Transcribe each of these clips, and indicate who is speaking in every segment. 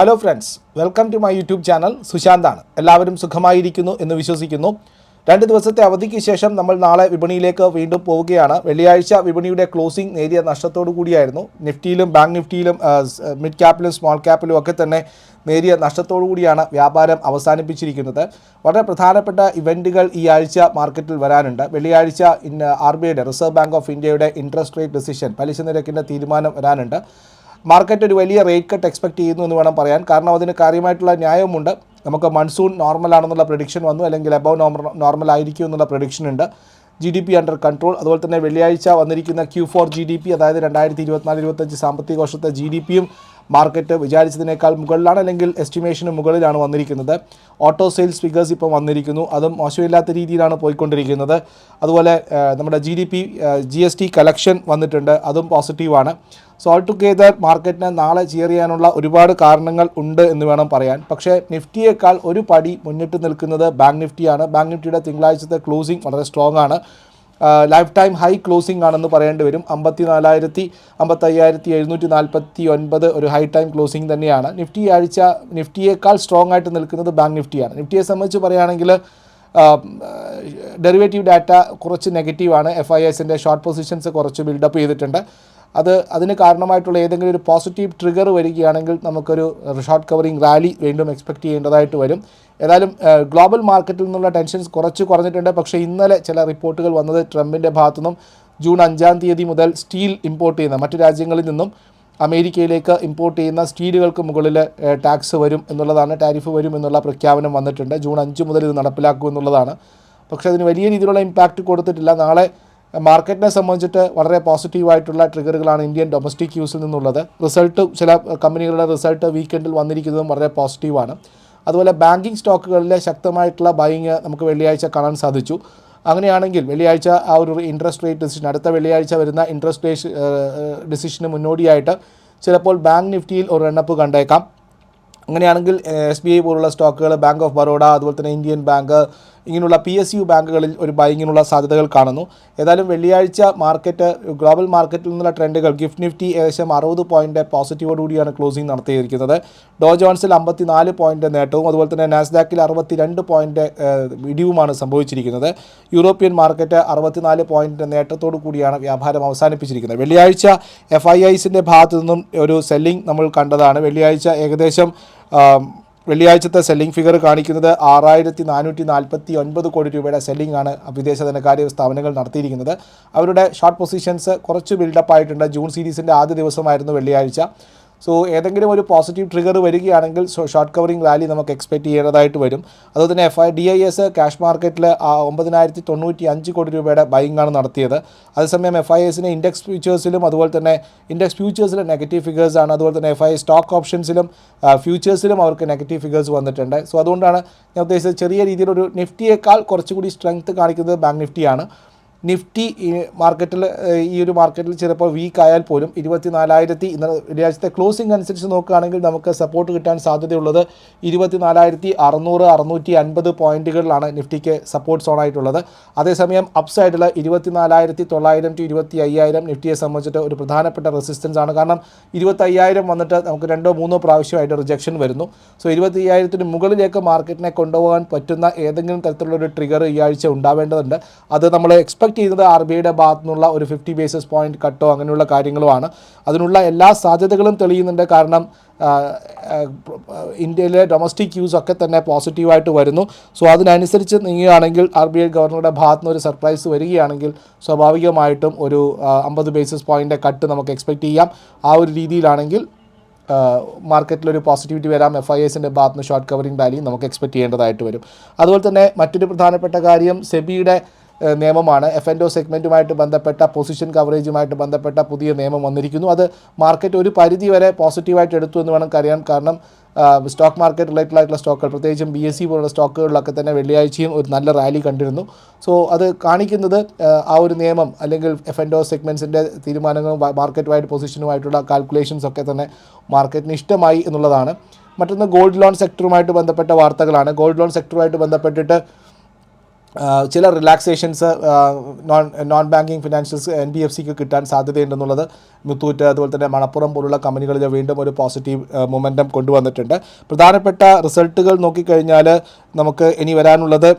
Speaker 1: Hello friends welcome to my YouTube channel സുശാന്താണ് എല്ലാവരും സുഖമായിരിക്കുന്നു എന്ന് വിശ്വസിക്കുന്നു. രണ്ട് ദിവസത്തെ അവധിക്ക് ശേഷം നമ്മൾ നാളെ വിപണിയിലേക്ക് വീണ്ടും പോവുകയാണ്. വെള്ളിയാഴ്ച വിപണിയുടെ ക്ലോസിംഗ് നേരിയ നഷ്ടത്തോടു കൂടിയായിരുന്നു. നിഫ്റ്റിയിലും ബാങ്ക് നിഫ്റ്റിയിലും മിഡ് ക്യാപ്പിലും സ്മോൾ ക്യാപ്പിലും ഒക്കെ തന്നെ നേരിയ നഷ്ടത്തോടു കൂടിയാണ് വ്യാപാരം അവസാനിപ്പിച്ചിരിക്കുന്നത്. വളരെ പ്രധാനപ്പെട്ട ഇവന്റുകൾ ഈ ആഴ്ച മാർക്കറ്റിൽ വരാനുണ്ട്. വെള്ളിയാഴ്ച ഇൻ ആർ ബി ഐയുടെ റിസർവ് ബാങ്ക് ഓഫ് ഇന്ത്യയുടെ ഇൻട്രസ്റ്റ് റേറ്റ് ഡിസിഷൻ പലിശ നിരക്കിന്റെ തീരുമാനം വരാനുണ്ട്. മാർക്കറ്റ് ഒരു വലിയ റേറ്റ് കട്ട് എക്സ്പെക്ട് ചെയ്യുന്നു എന്ന് വേണം പറയാൻ. കാരണം അതിന് കാര്യമായിട്ടുള്ള ന്യായമുണ്ട് നമുക്ക് മൺസൂൺ നോർമൽ ആണെന്നുള്ള പ്രഡിക്ഷൻ വന്നു അല്ലെങ്കിൽ അബവ് നോർമൽ ആയിരിക്കും എന്നുള്ള പ്രഡിക്ഷൻ ഉണ്ട്. G D P under control അതുപോലെ തന്നെ വെള്ളിയാഴ്ച വന്നിരിക്കുന്ന Q four G D P അതായത് രണ്ടായിരത്തി ഇരുപത്തിനാല് ഇരുപത്തഞ്ച് സാമ്പത്തിക വർഷത്തെ ജി ഡി പിയും മാർക്കറ്റ് വിചാരിച്ചതിനേക്കാൾ മുകളിലാണ് അല്ലെങ്കിൽ എസ്റ്റിമേഷന് മുകളിലാണ് വന്നിരിക്കുന്നത്. ഓട്ടോ സെയിൽസ് ഫിഗേഴ്സ് ഇപ്പോൾ വന്നിരിക്കുന്നു. അതും മോശമില്ലാത്ത രീതിയിലാണ് പോയിക്കൊണ്ടിരിക്കുന്നത്. അതുപോലെ നമ്മുടെ G D P G S T collection വന്നിട്ടുണ്ട്. അതും പോസിറ്റീവാണ് സോ ഓൾ ടുഗെദർ മാർക്കറ്റിനെ നാളെ ചിയർ ചെയ്യാനുള്ള ഒരുപാട് കാരണങ്ങൾ ഉണ്ട് എന്ന് വേണം പറയാൻ. പക്ഷേ നിഫ്റ്റിയേക്കാൾ ഒരു പടി മുന്നിട്ട് നിൽക്കുന്നത് ബാങ്ക് നിഫ്റ്റിയാണ് ബാങ്ക് നിഫ്റ്റിയുടെ തിങ്കളാഴ്ചത്തെ ക്ലോസിംഗ് വളരെ സ്ട്രോങ് ആണ്. ലൈഫ് ടൈം ഹൈ ക്ലോസിംഗ് ആണെന്ന് പറയേണ്ടി വരും. അമ്പത്തി നാലായിരത്തി അമ്പത്തയ്യായിരത്തി എഴുന്നൂറ്റി നാൽപ്പത്തി ഒൻപത് ഒരു ഹൈ ടൈം ക്ലോസിംഗ് തന്നെയാണ്. നിഫ്റ്റി ആഴ്ച നിഫ്റ്റിയേക്കാൾ സ്ട്രോങ് ആയിട്ട് നിൽക്കുന്നത് ബാങ്ക് നിഫ്റ്റിയാണ് നിഫ്റ്റിയെ സംബന്ധിച്ച് പറയുകയാണെങ്കിൽ ഡെറിവേറ്റീവ് ഡാറ്റ കുറച്ച് നെഗറ്റീവാണ് എഫ് ഐ എസിന്റെ ഷോർട്ട് പൊസിഷൻസ് കുറച്ച് ബിൽഡപ്പ് ചെയ്തിട്ടുണ്ട്. അത് അതിന് കാരണമായിട്ടുള്ള ഏതെങ്കിലും ഒരു പോസിറ്റീവ് ട്രിഗർ വരികയാണെങ്കിൽ നമുക്കൊരു ഷോർട്ട് കവറിംഗ് റാലി വീണ്ടും എക്സ്പെക്ട് ചെയ്യേണ്ടതായിട്ട് വരും. ഏതായാലും ഗ്ലോബൽ മാർക്കറ്റിൽ നിന്നുള്ള ടെൻഷൻസ് കുറച്ച് കുറഞ്ഞിട്ടുണ്ട്. പക്ഷേ ഇന്നലെ ചില റിപ്പോർട്ടുകൾ വന്നത് ട്രംപിന്റെ ഭാഗത്തുനിന്നും ജൂൺ അഞ്ചാം തീയതി മുതൽ സ്റ്റീൽ ഇമ്പോർട്ട് ചെയ്യുന്ന മറ്റു രാജ്യങ്ങളിൽ നിന്നും അമേരിക്കയിലേക്ക് ഇമ്പോർട്ട് ചെയ്യുന്ന സ്റ്റീലുകൾക്ക് മുകളിൽ ടാക്സ് വരും എന്നുള്ളതാണ് ടാരിഫ് വരും എന്നുള്ള പ്രഖ്യാപനം വന്നിട്ടുണ്ട്. ജൂൺ അഞ്ച് മുതൽ ഇത് നടപ്പിലാക്കുമെന്നുള്ളതാണ് പക്ഷേ അതിന് വലിയ രീതിയിലുള്ള ഇമ്പാക്റ്റ് കൊടുത്തിട്ടില്ല. നാളെ മാർക്കറ്റിനെ സംബന്ധിച്ചിട്ട് വളരെ പോസിറ്റീവായിട്ടുള്ള ട്രിഗറുകളാണ് ഇന്ത്യൻ ഡൊമസ്റ്റിക് യൂസിൽ നിന്നുള്ളത്. റിസൾട്ട് ചില കമ്പനികളുടെ റിസൾട്ട് വീക്കെൻഡിൽ വന്നിരിക്കുന്നതും വളരെ പോസിറ്റീവാണ്. അതുപോലെ ബാങ്കിങ് സ്റ്റോക്കുകളിലെ ശക്തമായിട്ടുള്ള ബൈങ് നമുക്ക് വെള്ളിയാഴ്ച കാണാൻ സാധിച്ചു. അങ്ങനെയാണെങ്കിൽ വെള്ളിയാഴ്ച ആ ഒരു ഇൻട്രസ്റ്റ് റേറ്റ് ഡിസിഷൻ അടുത്ത വെള്ളിയാഴ്ച വരുന്ന ഇൻട്രസ്റ്റ് റേറ്റ് ഡിസിഷന് മുന്നോടിയായിട്ട് ചിലപ്പോൾ ബാങ്ക് നിഫ്റ്റിയിൽ ഒരു റണ്ണപ്പ് കണ്ടേക്കാം. അങ്ങനെയാണെങ്കിൽ എസ് ബി ഐ പോലുള്ള സ്റ്റോക്കുകൾ ബാങ്ക് ഓഫ് ബറോഡ അതുപോലെ തന്നെ ഇന്ത്യൻ ബാങ്ക് ഇങ്ങനെയുള്ള പി എസ് യു ബാങ്കുകളിൽ ഒരു ബൈങ്ങിനുള്ള സാധ്യതകൾ കാണുന്നു. ഏതായാലും വെള്ളിയാഴ്ച മാർക്കറ്റ് ഗ്ലോബൽ മാർക്കറ്റിൽ നിന്നുള്ള ട്രെൻഡുകൾ ഗിഫ്റ്റ് നിഫ്റ്റി ഏകദേശം അറുപത് പോയിന്റ് പോസിറ്റീവോടുകൂടിയാണ് ക്ലോസിംഗ് നടത്തിയിരിക്കുന്നത്. ഡോ ജോൺസിൽ അമ്പത്തിനാല് പോയിന്റ് നേട്ടവും അതുപോലെ തന്നെ നാസ്ഡാക്കിൽ അറുപത്തി രണ്ട് പോയിന്റ് ഇടിവുമാണ് സംഭവിച്ചിരിക്കുന്നത്. യൂറോപ്യൻ മാർക്കറ്റ് അറുപത്തിനാല് പോയിന്റ് നേട്ടത്തോടു കൂടിയാണ് വ്യാപാരം അവസാനിപ്പിച്ചിരിക്കുന്നത്. വെള്ളിയാഴ്ച എഫ് ഐ ഐസിന്റെ ഭാഗത്തു നിന്നും ഒരു സെല്ലിംഗ് നമ്മൾ കണ്ടതാണ്. വെള്ളിയാഴ്ച ഏകദേശം വെള്ളിയാഴ്ചത്തെ സെല്ലിംഗ് ഫിഗർ കാണിക്കുന്നത് ആറായിരത്തി നാനൂറ്റി നാൽപ്പത്തി ഒൻപത് കോടി രൂപയുടെ സെല്ലിംഗ് ആണ് വിദേശ ധനകാര്യ സ്ഥാപനങ്ങൾ നടത്തിയിരിക്കുന്നത്. അവരുടെ ഷോർട്ട് പൊസിഷൻസ് കുറച്ച് ബിൽഡപ്പ് ആയിട്ടുണ്ട്. ജൂൺ സീരീസിന്റെ ആദ്യ ദിവസമായിരുന്നു വെള്ളിയാഴ്ച. സോ ഏതെങ്കിലും ഒരു പോസിറ്റീവ് ട്രിഗർ വരികയാണെങ്കിൽ ഷോർട്ട് കവറിംഗ് റാലി നമുക്ക് എക്സ്പെക്ട് ചെയ്യേണ്ടതായിട്ട് വരും. അതുപോലെ തന്നെ F I D I S cash മാർക്കറ്റിൽ ഒമ്പതിനായിരത്തി തൊണ്ണൂറ്റി അഞ്ച് കോടി രൂപയുടെ ബൈങ് ആണ് നടത്തിയത്. അതേസമയം എഫ് ഐ എസിന് ഇൻഡെക്സ് ഫ്യൂച്ചേഴ്സിലും അതുപോലെ തന്നെ ഇൻഡെക്സ് ഫ്യൂച്ചേഴ്സിലെ നെഗറ്റീവ് ഫിഗേഴ്സ് ആണ്. അതുപോലെ തന്നെ എഫ് ഐ സ്റ്റോക്ക് ഓപ്ഷൻസിലും ഫ്യൂച്ചേഴ്സിലും അവർക്ക് നെഗറ്റീവ് ഫിഗേഴ്സ് വന്നിട്ടുണ്ട്. സോ അതുകൊണ്ടാണ് ഞാൻ ഉദ്ദേശിച്ചത് ചെറിയ രീതിയിലൊരു നിഫ്റ്റിയേക്കാൾ കുറച്ചുകൂടി സ്ട്രെങ്ത് കാണിക്കുന്നത് ബാങ്ക് നിഫ്റ്റിയാണ്. നിഫ്റ്റി മാർക്കറ്റിൽ ഈ ഒരു മാർക്കറ്റിൽ ചിലപ്പോൾ വീക്ക് ആയാൽ പോലും ഇരുപത്തിനാലായിരത്തി ഇന്ന് രാജ്യത്തെ ക്ലോസിംഗ് അനുസരിച്ച് നോക്കുകയാണെങ്കിൽ നമുക്ക് സപ്പോർട്ട് കിട്ടാൻ സാധ്യതയുള്ളത് ഇരുപത്തിനാലായിരത്തി അറുന്നൂറ് അറുന്നൂറ്റി അൻപത് പോയിന്റുകളിലാണ് നിഫ്റ്റിക്ക് സപ്പോർട്ട് സോൺ ആയിട്ടുള്ളത്. അതേസമയം അപ്സൈഡിൽ ഇരുപത്തിനാലായിരത്തി തൊള്ളായിരം ടു ഇരുപത്തി അയ്യായിരം നിഫ്റ്റിയെ സംബന്ധിച്ചിട്ട് ഒരു പ്രധാനപ്പെട്ട റെസിസ്റ്റൻസ് ആണ്. കാരണം ഇരുപത്തി അയ്യായിരം വന്നിട്ട് നമുക്ക് രണ്ടോ മൂന്നോ പ്രാവശ്യമായിട്ട് റിജക്ഷൻ വരുന്നു. സോ ഇരുപത്തി അയ്യായിരത്തിന് മുകളിലേക്ക് മാർക്കറ്റിനെ കൊണ്ടുപോകാൻ പറ്റുന്ന ഏതെങ്കിലും തരത്തിലുള്ള ഒരു ട്രിഗർ ഈ ആഴ്ച ഉണ്ടാവേണ്ടതുണ്ട്. അത് നമ്മൾ എക്സ്പെക്ട് ചെയ്യുന്നത് ആർ ബി ഐയുടെ ഭാഗത്തു നിന്നുള്ള ഒരു ഫിഫ്റ്റി ബേസിസ് പോയിന്റ് കട്ടോ അങ്ങനെയുള്ള കാര്യങ്ങളുമാണ്. അതിനുള്ള എല്ലാ സാധ്യതകളും തെളിയുന്നുണ്ട്. കാരണം ഇന്ത്യയിലെ ഡൊമസ്റ്റിക് യൂസ് ഒക്കെ തന്നെ പോസിറ്റീവായിട്ട് വരുന്നു. സോ അതിനനുസരിച്ച് നീങ്ങുകയാണെങ്കിൽ ആർ ബി ഐ ഗവർണറുടെ ഭാഗത്തു നിന്ന് ഒരു സർപ്രൈസ് വരികയാണെങ്കിൽ സ്വാഭാവികമായിട്ടും ഒരു അമ്പത് ബേസിസ് പോയിന്റ് കട്ട് നമുക്ക് എക്സ്പെക്ട് ചെയ്യാം. ആ ഒരു രീതിയിലാണെങ്കിൽ മാർക്കറ്റിലൊരു പോസിറ്റിവിറ്റി വരാം. എഫ് ഐ എസിന്റെ ഭാഗത്ത് നിന്ന് ഷോർട്ട് കവറിംഗ് വാലിയും നമുക്ക് എക്സ്പെക്ട് ചെയ്യേണ്ടതായിട്ട് വരും. അതുപോലെ തന്നെ മറ്റൊരു പ്രധാനപ്പെട്ട കാര്യം സെബിയുടെ നിയമമാണ്. എഫ് എൻഡോ സെഗ്മെന്റുമായിട്ട് ബന്ധപ്പെട്ട പൊസിഷൻ കവറേജുമായിട്ട് ബന്ധപ്പെട്ട പുതിയ നിയമം വന്നിരിക്കുന്നു. അത് മാർക്കറ്റ് ഒരു പരിധി വരെ പോസിറ്റീവായിട്ട് എടുത്തു എന്ന് വേണം അറിയാൻ കാരണം സ്റ്റോക്ക് മാർക്കറ്റ് റിലേറ്റഡ് ആയിട്ടുള്ള സ്റ്റോക്കുകൾ പ്രത്യേകിച്ചും ബി എസ് സി പോലുള്ള സ്റ്റോക്കുകളിലൊക്കെ തന്നെ വെള്ളിയാഴ്ചയും ഒരു നല്ല റാലി കണ്ടിരുന്നു. സോ അത് കാണിക്കുന്നത് ആ, ഒരു നിയമം അല്ലെങ്കിൽ എഫ് എൻഡോ ഒ സെഗ്മെന്റ്സിന്റെ തീരുമാനങ്ങളും മാർക്കറ്റ് വൈഡ് പൊസിഷനുമായിട്ടുള്ള കാൽക്കുലേഷൻസ് ഒക്കെ തന്നെ മാർക്കറ്റിന് ഇഷ്ടമായി എന്നുള്ളതാണ്. മറ്റൊന്ന് ഗോൾഡ് ലോൺ സെക്ടറുമായിട്ട് ബന്ധപ്പെട്ട വാർത്തകളാണ്. ഗോൾഡ് ലോൺ സെക്ടറുമായിട്ട് ബന്ധപ്പെട്ടിട്ട് ചില relaxations non non banking financials N B F സിക്ക് കിട്ടാൻ സാധ്യതയുണ്ടെന്നുള്ളത് മുത്തൂറ്റ് അതുപോലെ തന്നെ മണപ്പുറം പോലുള്ള കമ്പനികളിൽ വീണ്ടും ഒരു പോസിറ്റീവ് മൊമെന്റം കൊണ്ടുവന്നിട്ടുണ്ട്. പ്രധാനപ്പെട്ട റിസൾട്ടുകൾ നോക്കിക്കഴിഞ്ഞാൽ നമുക്ക് ഇനി വരാനുള്ളത്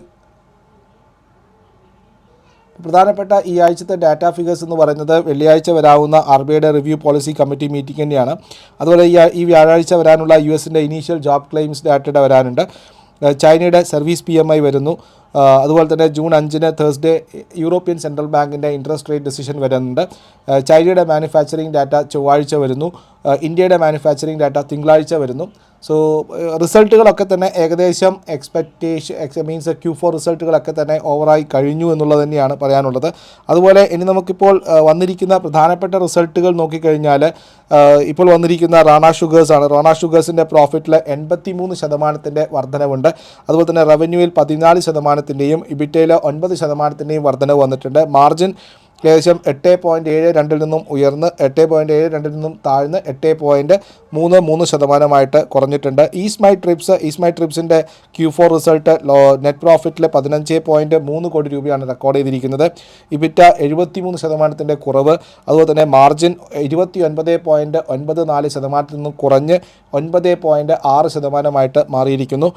Speaker 1: പ്രധാനപ്പെട്ട ഈ ആഴ്ചത്തെ ഡാറ്റ ഫിഗേഴ്സ് എന്ന് പറയുന്നത് വെള്ളിയാഴ്ച വരാവുന്ന ആർ ബി ഐയുടെ റിവ്യൂ പോളിസി കമ്മിറ്റി മീറ്റിംഗ് തന്നെയാണ്. അതുപോലെ ഈ ഈ വ്യാഴാഴ്ച വരാനുള്ള യു എസിന്റെ ഇനീഷ്യൽ ജോബ് ക്ലെയിംസ് ഡാറ്റയുടെ വരാനുണ്ട്. ചൈനയുടെ സർവീസ് പി എം ഐ വരുന്നു. അതുപോലെ തന്നെ ജൂൺ അഞ്ചിന് തേഴ്സ്ഡേ യൂറോപ്യൻ സെൻട്രൽ ബാങ്കിന്റെ ഇൻട്രസ്റ്റ് റേറ്റ് ഡിസിഷൻ വരുന്നുണ്ട്. ചൈനയുടെ മാനുഫാക്ചറിംഗ് ഡാറ്റ ചൊവ്വാഴ്ച വരുന്നു. ഇന്ത്യയുടെ മാനുഫാക്ചറിംഗ് ഡാറ്റ തിങ്കളാഴ്ച വരുന്നു. സോ റിസൾട്ടുകളൊക്കെ തന്നെ ഏകദേശം expectation X means Q four റിസൾട്ടുകളൊക്കെ തന്നെ ഓവറായി കഴിഞ്ഞു എന്നുള്ളത് തന്നെയാണ് പറയാനുള്ളത്. അതുപോലെ ഇനി നമുക്കിപ്പോൾ വന്നിരിക്കുന്ന പ്രധാനപ്പെട്ട റിസൾട്ടുകൾ നോക്കിക്കഴിഞ്ഞാൽ ഇപ്പോൾ വന്നിരിക്കുന്ന റാണ ഷുഗേഴ്സ് ആണ്. റാണ ഷുഗേഴ്സിന്റെ പ്രോഫിറ്റിൽ എൺപത്തി മൂന്ന് ശതമാനത്തിന്റെ വർധനവുണ്ട്. അതുപോലെ തന്നെ റവന്യൂവിൽ പതിനാല് ശതമാനത്തിന്റെയും ഇബിറ്റയിൽ ഒൻപത് ശതമാനത്തിന്റെയും വർധനവ് വന്നിട്ടുണ്ട്. മാർജിൻ ഏകദേശം എട്ട് പോയിന്റ് ഏഴ് രണ്ടിൽ നിന്നും ഉയർന്ന് എട്ട് പോയിന്റ് ഏഴ് രണ്ടിൽ നിന്നും താഴ്ന്ന് എട്ട് പോയിന്റ് മൂന്ന് മൂന്ന് ശതമാനമായിട്ട് കുറഞ്ഞിട്ടുണ്ട്. Ease my trips ease my ട്രിപ്സിന്റെ Q four result net പ്രോഫിറ്റിൽ പതിനഞ്ച് പോയിന്റ് മൂന്ന് കോടി രൂപയാണ് റെക്കോർഡ് ചെയ്തിരിക്കുന്നത്. ഇബിറ്റ എഴുപത്തി മൂന്ന് ശതമാനത്തിന്റെ കുറവ് അതുപോലെ തന്നെ മാർജിൻ ഇരുപത്തി ഒൻപത് പോയിന്റ് ഒൻപത് നാല് ശതമാനത്തിൽ നിന്നും കുറഞ്ഞ് ഒൻപത് പോയിന്റ് ആറ് ശതമാനമായിട്ട് മാറിയിരിക്കുന്നു.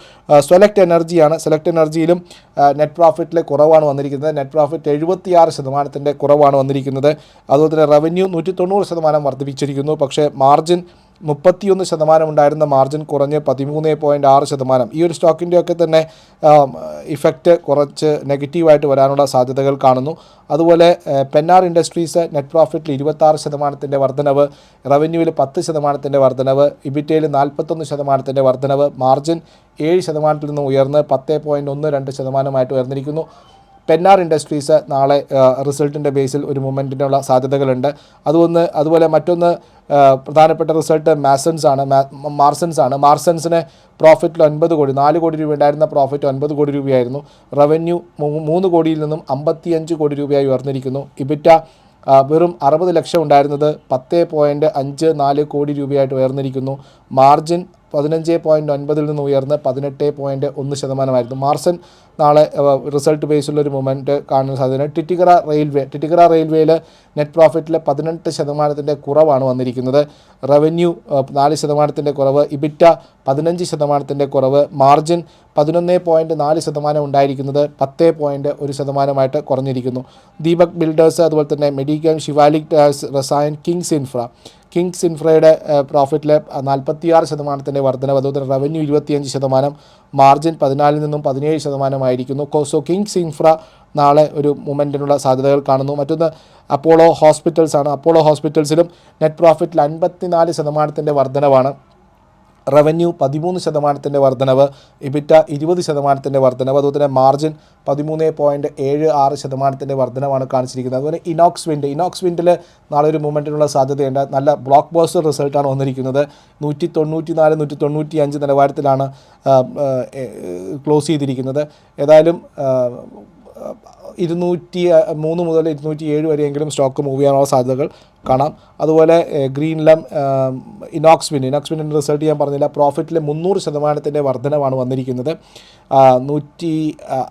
Speaker 1: സെലക്ട് എനർജിയാണ് സെലക്ട് എനർജിയിലും നെറ്റ് പ്രോഫിറ്റിലെ കുറവാണ് വന്നിരിക്കുന്നത്. നെറ്റ് പ്രോഫിറ്റ് എഴുപത്തിയാറ് ശതമാനത്തിന്റെ കുറവാണ് വന്നിരിക്കുന്നത്. അതുപോലെ തന്നെ റവന്യൂ നൂറ്റി തൊണ്ണൂറ് ശതമാനം വർദ്ധിപ്പിച്ചിരിക്കുന്നു. പക്ഷേ മാർജിൻ മുപ്പത്തിയൊന്ന് ശതമാനം ഉണ്ടായിരുന്ന മാർജിൻ കുറഞ്ഞ് പതിമൂന്ന് പോയിന്റ് ആറ് ശതമാനം. ഈ ഒരു സ്റ്റോക്കിന്റെയൊക്കെ തന്നെ ഇഫക്റ്റ് കുറച്ച് നെഗറ്റീവായിട്ട് വരാനുള്ള സാധ്യതകൾ കാണുന്നു. അതുപോലെ പെന്നാർ ഇൻഡസ്ട്രീസ് നെറ്റ് പ്രോഫിറ്റിൽ ഇരുപത്താറ് ശതമാനത്തിന്റെ വർധനവ് റവന്യൂവിൽ പത്ത് ശതമാനത്തിന്റെ വർധനവ് ഇബിറ്റയിൽ നാൽപ്പത്തൊന്ന് ശതമാനത്തിന്റെ വർധനവ് മാർജിൻ ഏഴ് ശതമാനത്തിൽ നിന്ന് ഉയർന്ന് പത്ത് പോയിന്റ് ഒന്ന് രണ്ട് ശതമാനമായിട്ട് ഉയർന്നിരിക്കുന്നു. പെന്നാർ ഇൻഡസ്ട്രീസ് നാളെ റിസൾട്ടിന്റെ ബേസിൽ ഒരു മൂവ്മെന്റിനുള്ള സാധ്യതകളുണ്ട്. അതൊന്ന് അതുപോലെ മറ്റൊന്ന് പ്രധാനപ്പെട്ട റിസൾട്ട് മാസൻസ് ആണ് മാർസൻസ് ആണ്. മാർസൻസിന് പ്രോഫിറ്റിൽ ഒൻപത് കോടി നാല് കോടി രൂപ ഉണ്ടായിരുന്ന പ്രോഫിറ്റ് ഒൻപത് കോടി രൂപയായിരുന്നു. റവന്യൂ മൂന്ന് കോടിയിൽ നിന്നും അമ്പത്തിയഞ്ച് കോടി രൂപയായി ഉയർന്നിരിക്കുന്നു. ഇബിറ്റ വെറും അറുപത് ലക്ഷം ഉണ്ടായിരുന്നത് പത്ത് പോയിന്റ് അഞ്ച് നാല് കോടി രൂപയായിട്ട് ഉയർന്നിരിക്കുന്നു. മാർജിൻ പതിനഞ്ച് പോയിന്റ് ഒൻപതിൽ നിന്ന് ഉയർന്ന് പതിനെട്ട് പോയിന്റ് ഒന്ന് ശതമാനമായിരുന്നു. മാർസൻ നാളെ റിസൾട്ട് ബേസുള്ള ഒരു മൂവ്മെന്റ് കാണാൻ സാധ്യത ടിറ്റിക്കറ റെയിൽവേ ടിറ്റിക്കറ റെയിൽവേയിൽ നെറ്റ് പ്രോഫിറ്റിൽ പതിനെട്ട് ശതമാനത്തിന്റെ കുറവാണ് വന്നിരിക്കുന്നത്. റവന്യൂ നാല് ശതമാനത്തിന്റെ കുറവ് ഇബിറ്റ പതിനഞ്ച് ശതമാനത്തിന്റെ കുറവ് മാർജിൻ പതിനൊന്ന് പോയിന്റ് നാല് ശതമാനം ഉണ്ടായിരിക്കുന്നത് പത്ത് പോയിന്റ് ഒരു ശതമാനമായിട്ട് കുറഞ്ഞിരിക്കുന്നു. ദീപക് ബിൽഡേഴ്സ് അതുപോലെ തന്നെ medical Shivalik Rasayan kings infra kings ഇൻഫ്രയുടെ പ്രോഫിറ്റിൽ നാൽപ്പത്തിയാറ് ശതമാനത്തിന്റെ വർധനവ് അതുപോലെ റവന്യൂ ഇരുപത്തിയഞ്ച് ശതമാനം മാർജിൻ പതിനാലിൽ നിന്നും പതിനേഴ് ശതമാനമായിരിക്കുന്നു. കോസോ കിങ്സ് ഇൻഫ്ര നാളെ ഒരു മൂമെന്റിനുള്ള സാധ്യതകൾ കാണുന്നു. മറ്റൊന്ന് അപ്പോളോ ഹോസ്പിറ്റൽസാണ് അപ്പോളോ ഹോസ്പിറ്റൽസിലും നെറ്റ് പ്രോഫിറ്റിൽ അൻപത്തിനാല് ശതമാനത്തിന്റെ വർധനവാണ്. റവന്യൂ പതിമൂന്ന് ശതമാനത്തിന്റെ വർധനവ് ഇബിറ്റ ഇരുപത് ശതമാനത്തിന്റെ വർധനവ് അതുപോലെ തന്നെ മാർജിൻ പതിമൂന്ന് പോയിന്റ് ഏഴ് ആറ് ശതമാനത്തിന്റെ വർധനവാണ് കാണിച്ചിരിക്കുന്നത്. അതുപോലെ ഇനോക്സ് വിൻഡ് ഇനോക്സ് വിൻഡിൽ നാളെ ഒരു മൂവ്മെന്റിനുള്ള സാധ്യതയുണ്ട്. നല്ല ബ്ലോക്ക് ബോസ്റ്റർ റിസൾട്ടാണ് വന്നിരിക്കുന്നത്. നൂറ്റി തൊണ്ണൂറ്റി നാല് നൂറ്റി തൊണ്ണൂറ്റി അഞ്ച് നിലവാരത്തിലാണ് ക്ലോസ് ചെയ്തിരിക്കുന്നത്. ഏതായാലും ഇരുന്നൂറ്റി മൂന്ന് മുതൽ ഇരുന്നൂറ്റി ഏഴ് വരെയെങ്കിലും സ്റ്റോക്ക് മൂവ് ചെയ്യാനുള്ള സാധ്യതകൾ കാണാം. അതുപോലെ Greenlam Inox Wind Inox Wind Inox വിന്നിന്റെ result ഞാൻ പറഞ്ഞില്ല. പ്രോഫിറ്റിൽ മുന്നൂറ് ശതമാനത്തിന്റെ വർധനമാണ് വന്നിരിക്കുന്നത്. നൂറ്റി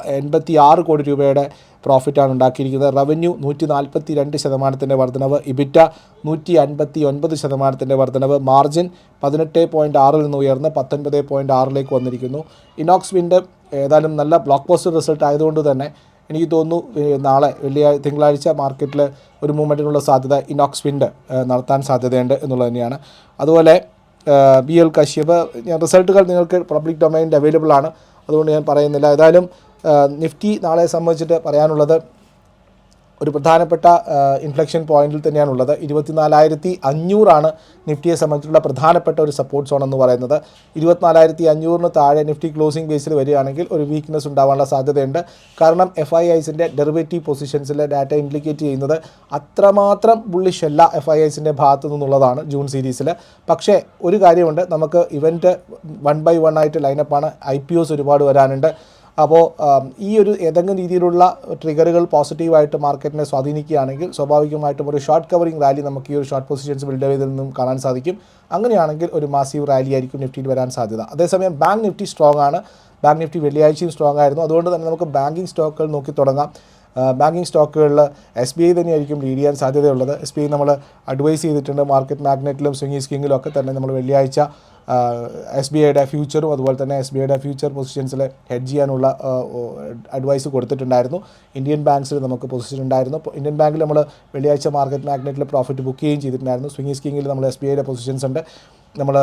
Speaker 1: എൺപത്തി ആറ് കോടി രൂപയുടെ പ്രോഫിറ്റാണ് ഉണ്ടാക്കിയിരിക്കുന്നത്. റവന്യൂ നൂറ്റി നാൽപ്പത്തി രണ്ട് ശതമാനത്തിന്റെ വർധനവ്. ഇബിറ്റ നൂറ്റി അൻപത്തി ഒൻപത് ശതമാനത്തിന്റെ വർധനവ്. മാർജിൻ പതിനെട്ട് പോയിന്റ് ആറിൽ നിന്ന് ഉയർന്ന് പത്തൊൻപത് പോയിന്റ് ആറിലേക്ക് വന്നിരിക്കുന്നു. ഇനോക്സ് വിന്റെ ഏതായാലും നല്ല ബ്ലോക്ക് പോസ്റ്റർ റിസൾട്ട് ആയതുകൊണ്ട് തന്നെ എനിക്ക് തോന്നുന്നു നാളെ വെള്ളിയാഴ്ച തിങ്കളാഴ്ച മാർക്കറ്റിൽ ഒരു മൂവ്മെന്റിനുള്ള സാധ്യത ഇനോക്സ് വിൻഡ് നടത്താൻ സാധ്യതയുണ്ട് എന്നുള്ളത് തന്നെയാണ്. അതുപോലെ ബി എൽ കശ്യപ് റിസൾട്ടുകൾ നിങ്ങൾക്ക് പബ്ലിക് ഡൊമൈനിൽ അവൈലബിൾ ആണ്. അതുകൊണ്ട് ഞാൻ പറയുന്നില്ല. ഏതായാലും നിഫ്റ്റി നാളെ സംബന്ധിച്ചിട്ട് പറയാനുള്ളത് ഒരു പ്രധാനപ്പെട്ട ഇൻഫ്ലക്ഷൻ പോയിന്റിൽ തന്നെയാണ് ഉള്ളത് ഇരുപത്തിനാലായിരത്തി അഞ്ഞൂറാണ് നിഫ്റ്റിയെ സംബന്ധിച്ചുള്ള പ്രധാനപ്പെട്ട ഒരു സപ്പോർട്ട് സോൺ എന്ന് പറയുന്നത്. ഇരുപത്തിനാലായിരത്തി അഞ്ഞൂറിന് താഴെ നിഫ്റ്റി ക്ലോസിംഗ് ബേസിൽ വരികയാണെങ്കിൽ ഒരു വീക്ക്നെസ് ഉണ്ടാവാനുള്ള സാധ്യതയുണ്ട്. കാരണം എഫ് ഐ ഐസിന്റെ ഡെറിവേറ്റീവ് പൊസിഷൻസിലെ ഡാറ്റ ഇംപ്ലിക്കേറ്റ് ചെയ്യുന്നത് അത്രമാത്രം ബുള്ളിഷ് അല്ല എഫ് ഐ ഐസിന്റെ ഭാഗത്തു നിന്നുള്ളതാണ് ജൂൺ സീരീസിൽ പക്ഷേ ഒരു കാര്യമുണ്ട്. നമുക്ക് ഇവന്റ് വൺ ബൈ വൺ ആയിട്ട് ലൈനപ്പാണ് ഐ പി ഒസ് ഒരുപാട് വരാനുണ്ട്. അപ്പോൾ ഈ ഒരു ഏതെങ്കിലും രീതിയിലുള്ള ട്രിഗറുകൾ പോസിറ്റീവായിട്ട് മാർക്കറ്റിനെ സ്വാധീനിക്കുകയാണെങ്കിൽ സ്വാഭാവികമായിട്ടും ഒരു ഷോർട്ട് കവറിംഗ് റാലി നമുക്ക് ഈ ഒരു ഷോർട്ട് പൊസിഷൻസ് ബിൽഡ് ചെയ്തതിൽ നിന്നും കാണാൻ സാധിക്കും. അങ്ങനെയാണെങ്കിൽ ഒരു മാസീവ് റാലി ആയിരിക്കും നിഫ്റ്റിയിൽ വരാൻ സാധ്യത. അതേസമയം ബാങ്ക് നിഫ്റ്റി സ്ട്രോങ് ആണ്. ബാങ്ക് നിഫ്റ്റി വെള്ളിയാഴ്ചയും സ്ട്രോങ് ആയിരുന്നു. അതുകൊണ്ട് തന്നെ നമുക്ക് ബാങ്കിങ് സ്റ്റോക്കുകൾ നോക്കി തുടങ്ങാം. ബാങ്കിങ് സ്റ്റോക്കുകളിൽ എസ് ബി ഐ തന്നെയായിരിക്കും ലീഡ് ചെയ്യാൻ സാധ്യതയുള്ളത്. എസ് ബി ഐ നമ്മൾ അഡ്വൈസ് ചെയ്തിട്ടുണ്ട്. മാർക്കറ്റ് മാഗ്നറ്റിലും സ്വിംഗി സ്കിങ്ങിലും ഒക്കെ തന്നെ നമ്മൾ വെള്ളിയാഴ്ച എസ് ബി ഐയുടെ ഫ്യൂച്ചറും അതുപോലെ തന്നെ എസ് ബി ഐയുടെ ഫ്യൂച്ചർ പൊസിഷൻസിൽ ഹെഡ് ചെയ്യാനുള്ള അഡ്വൈസ് കൊടുത്തിട്ടുണ്ടായിരുന്നു. ഇന്ത്യൻ ബാങ്ക്സിൽ നമുക്ക് പൊസിഷൻ ഉണ്ടായിരുന്നു. ഇന്ത്യൻ ബാങ്കിൽ നമ്മൾ വെള്ളിയാഴ്ച മാർക്കറ്റ് മാഗ്നറ്റിൽ പ്രോഫിറ്റ് ബുക്ക് ചെയ്യുകയും ചെയ്തിട്ടുണ്ടായിരുന്നു. സ്വിംഗി സ്കീമിൽ നമ്മൾ എസ് ബി ഐയുടെ പൊസിഷൻസ് ഉണ്ട്. നമ്മൾ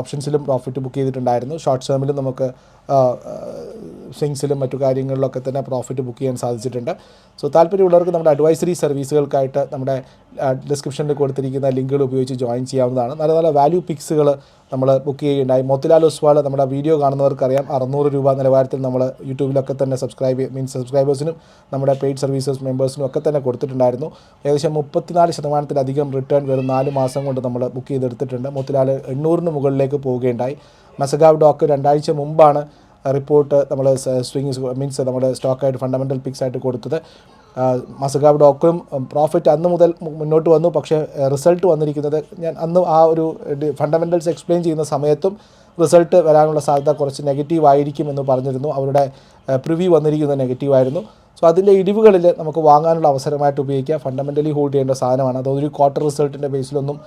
Speaker 1: ഓപ്ഷൻസിലും പ്രോഫിറ്റ് ബുക്ക് ചെയ്തിട്ടുണ്ടായിരുന്നു. ഷോർട്ട് ടേമിലും നമുക്ക് സിങ്സിലും മറ്റു കാര്യങ്ങളിലൊക്കെ തന്നെ പ്രോഫിറ്റ് ബുക്ക് ചെയ്യാൻ സാധിച്ചിട്ടുണ്ട്. സോ താല്പര്യമുള്ളവർക്ക് നമ്മുടെ അഡ്വൈസറി സർവീസുകൾക്കായിട്ട് നമ്മുടെ ഡിസ്ക്രിപ്ഷനിൽ കൊടുത്തിരിക്കുന്ന ലിങ്കുകൾ ഉപയോഗിച്ച് ജോയിൻ ചെയ്യാവുന്നതാണ്. നല്ല നല്ല വാല്യൂ പിക്സുകൾ നമ്മൾ ബുക്ക് ചെയ്യുകയുണ്ടായി. മോത്തിലാൽ ഒസ്വാൾ നമ്മുടെ വീഡിയോ കാണുന്നവർക്കറിയാം. അറുന്നൂറ് രൂപ നിലവാരത്തിൽ നമ്മൾ യൂട്യൂബിലൊക്കെ തന്നെ സബ്സ്ക്രൈബ് മീൻസ് സബ്സ്ക്രൈബേഴ്സിനും നമ്മുടെ പെയ്ഡ് സർവീസസ് മെമ്പേഴ്സിനും ഒക്കെ തന്നെ കൊടുത്തിട്ടുണ്ടായിരുന്നു. ഏകദേശം മുപ്പത്തിനാല് ശതമാനത്തിലധികം റിട്ടേൺ വെറും നാല് മാസം കൊണ്ട് നമ്മൾ ബുക്ക് ചെയ്തെടുത്തിട്ടുണ്ട്. മോത്തിലാൽ എണ്ണൂറിന് മുകളിലേക്ക് പോവുകയുണ്ടായി. മസഗാവ് ഡോക്ക് രണ്ടാഴ്ച മുമ്പാണ് റിപ്പോർട്ട് നമ്മൾ സ്വിങ് മീൻസ് നമ്മുടെ സ്റ്റോക്കായിട്ട് ഫണ്ടമെന്റൽ പിക്സ് ആയിട്ട് കൊടുത്തത്. മസഗാവ് ഡോക്ടറും പ്രോഫിറ്റ് അന്ന് മുതൽ മുന്നോട്ട് വന്നു. പക്ഷേ റിസൾട്ട് വന്നിരിക്കുന്നത് ഞാൻ അന്ന് ആ ഒരു ഫണ്ടമെന്റൽസ് എക്സ്പ്ലെയിൻ ചെയ്യുന്ന സമയത്തും റിസൾട്ട് വരാനുള്ള സാധ്യത കുറച്ച് നെഗറ്റീവ് ആയിരിക്കും എന്ന് പറഞ്ഞിരുന്നു. അവരുടെ പ്രിവ്യൂ വന്നിരിക്കുന്നത് നെഗറ്റീവ് ആയിരുന്നു. സോ അതിന്റെ ഇടിവുകളിൽ നമുക്ക് വാങ്ങാനുള്ള അവസരമായിട്ട് ഉപയോഗിക്കുക ഫണ്ടമെന്റലി ഹോൾഡ് ചെയ്യേണ്ട സാധനമാണ്. അതൊരു ക്വാർട്ടർ റിസൾട്ടിന്റെ ബേസിലൊന്നും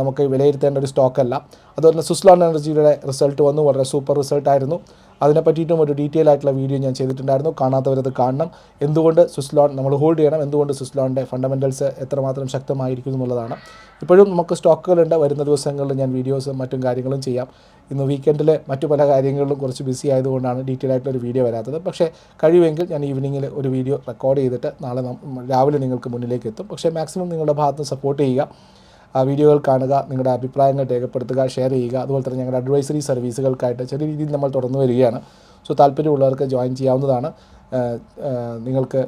Speaker 1: നമുക്ക് വിലയിരുത്തേണ്ട ഒരു സ്റ്റോക്കല്ല അതുപോലെ തന്നെ സുസ്ലോൺ എനർജിയുടെ റിസൾട്ട് വന്നു. വളരെ സൂപ്പർ റിസൾട്ടായിരുന്നു അതിനെ പറ്റിയിട്ടും ഒരു ഡീറ്റെയിൽ ആയിട്ടുള്ള വീഡിയോ ഞാൻ ചെയ്തിട്ടുണ്ടായിരുന്നു. കാണാത്തവരത് കാണണം. എന്തുകൊണ്ട് സ്വിസ്ലോൺ നമ്മൾ ഹോൾഡ് ചെയ്യണം? എന്തുകൊണ്ട് സ്വിസ്ലോണിന്റെ ഫണ്ടമെന്റൽസ് എത്രമാത്രം ശക്തമായിരിക്കും എന്നുള്ളതാണ്. ഇപ്പോഴും നമുക്ക് സ്റ്റോക്കുകളുണ്ട് വരുന്ന ദിവസങ്ങളിൽ ഞാൻ വീഡിയോസും മറ്റും കാര്യങ്ങളും ചെയ്യാം. ഇന്ന് വീക്കെൻഡിൽ മറ്റു പല കാര്യങ്ങളിലും കുറച്ച് ബിസി ആയതുകൊണ്ടാണ് ഡീറ്റെയിൽ ആയിട്ടുള്ള ഒരു വീഡിയോ വരാത്തത്. പക്ഷേ കഴിയുമെങ്കിൽ ഞാൻ ഈവനിങ്ങിൽ ഒരു വീഡിയോ റെക്കോർഡ് ചെയ്തിട്ട് നാളെ രാവിലെ നിങ്ങൾക്ക് മുന്നിലേക്ക് എത്തും. പക്ഷേ മാക്സിമം നിങ്ങളുടെ ഭാഗത്ത് സപ്പോർട്ട് ചെയ്യുക. വീഡിയോകൾ കാണുക നിങ്ങളുടെ അഭിപ്രായങ്ങൾ രേഖപ്പെടുത്തുക ഷെയർ ചെയ്യുക. അതുപോലെ തന്നെ ഞങ്ങളുടെ അഡ്വൈസറി സർവീസുകൾക്കായിട്ട് ചെറിയ രീതിയിൽ നമ്മൾ തുറന്നു വരികയാണ്. സോ താല്പര്യമുള്ളവർക്ക് ജോയിൻ ചെയ്യാവുന്നതാണ്. നിങ്ങൾക്ക്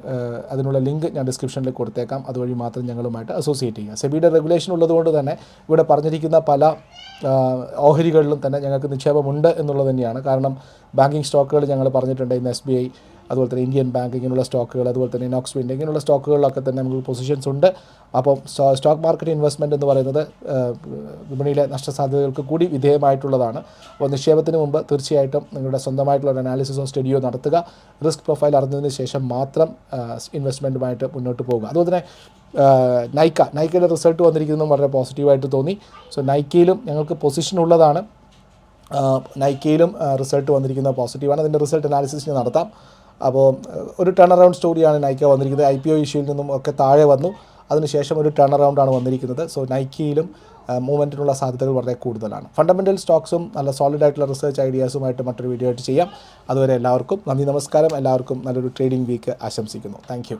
Speaker 1: അതിനുള്ള ലിങ്ക് ഞാൻ ഡിസ്ക്രിപ്ഷനിൽ കൊടുത്തേക്കാം. അതുവഴി മാത്രം ഞങ്ങളുമായിട്ട് അസോസിയേറ്റ് ചെയ്യുക. സെബിയുടെ റെഗുലേഷൻ ഉള്ളതുകൊണ്ട് തന്നെ ഇവിടെ പറഞ്ഞിരിക്കുന്ന പല ഓഹരികളിലും തന്നെ ഞങ്ങൾക്ക് നിക്ഷേപമുണ്ട് എന്നുള്ളത് തന്നെയാണ്. കാരണം ബാങ്കിങ് സ്റ്റോക്കുകൾ ഞങ്ങൾ പറഞ്ഞിട്ടുണ്ട് ഇന്ന് എസ് ബി ഐ അതുപോലെ തന്നെ ഇന്ത്യൻ ബാങ്ക് ഇങ്ങനെയുള്ള സ്റ്റോക്കുകൾ അതുപോലെ തന്നെ നോക്സ് വിൻഡ് ഇങ്ങനെയുള്ള സ്റ്റോക്കുകളിലൊക്കെ തന്നെ നമുക്ക് പൊസിഷൻസ് ഉണ്ട്. അപ്പം സ്റ്റോക്ക് മാർക്കറ്റ് ഇൻവെസ്റ്റ്മെന്റ് എന്ന് പറയുന്നത് വിപണിയിലെ നഷ്ടസാധ്യതകൾക്ക് കൂടി വിധേയമായിട്ടുള്ളതാണ്. അപ്പോൾ നിക്ഷേപത്തിന് മുമ്പ് തീർച്ചയായിട്ടും നിങ്ങളുടെ സ്വന്തമായിട്ടുള്ള ഒരു അനാലിസിസോ സ്റ്റഡിയോ നടത്തുക. റിസ്ക് പ്രൊഫൈൽ അറിഞ്ഞതിന് ശേഷം മാത്രം ഇൻവെസ്റ്റ്മെന്റുമായിട്ട് മുന്നോട്ട് പോകുക. അതുപോലെ തന്നെ നൈക്ക നൈക്കയുടെ റിസൾട്ട് വന്നിരിക്കുന്നതും വളരെ പോസിറ്റീവായിട്ട് തോന്നി. സോ നൈക്കയിലും ഞങ്ങൾക്ക് പൊസിഷൻ ഉള്ളതാണ്. നൈക്കയിലും റിസൾട്ട് വന്നിരിക്കുന്നത് പോസിറ്റീവാണ് അതിന്റെ റിസൾട്ട് അനാലിസിസ് നടത്താം. അപ്പോൾ ഒരു ടേൺ അറൗണ്ട് സ്റ്റോറിയാണ് നൈക്ക വന്നിരിക്കുന്നത്. ഐ പി ഒ ഇഷ്യൂയിൽ നിന്നും ഒക്കെ താഴെ വന്നു. അതിനുശേഷം ഒരു ടേൺ അറൗണ്ടാണ് വന്നിരിക്കുന്നത്. സോ നൈക്കിയിലും മൂവ്മെന്റിനുള്ള സാധ്യതകൾ വളരെ കൂടുതലാണ്. ഫണ്ടമെന്റൽ സ്റ്റോക്സും നല്ല സോളിഡ് ആയിട്ടുള്ള റിസർച്ച് ഐഡിയാസുമായിട്ട് മറ്റൊരു വീഡിയോ ആയിട്ട് ചെയ്യാം. അതുവരെ എല്ലാവർക്കും നന്ദി നമസ്കാരം. എല്ലാവർക്കും നല്ലൊരു ട്രേഡിംഗ് വീക്ക് ആശംസിക്കുന്നു. താങ്ക്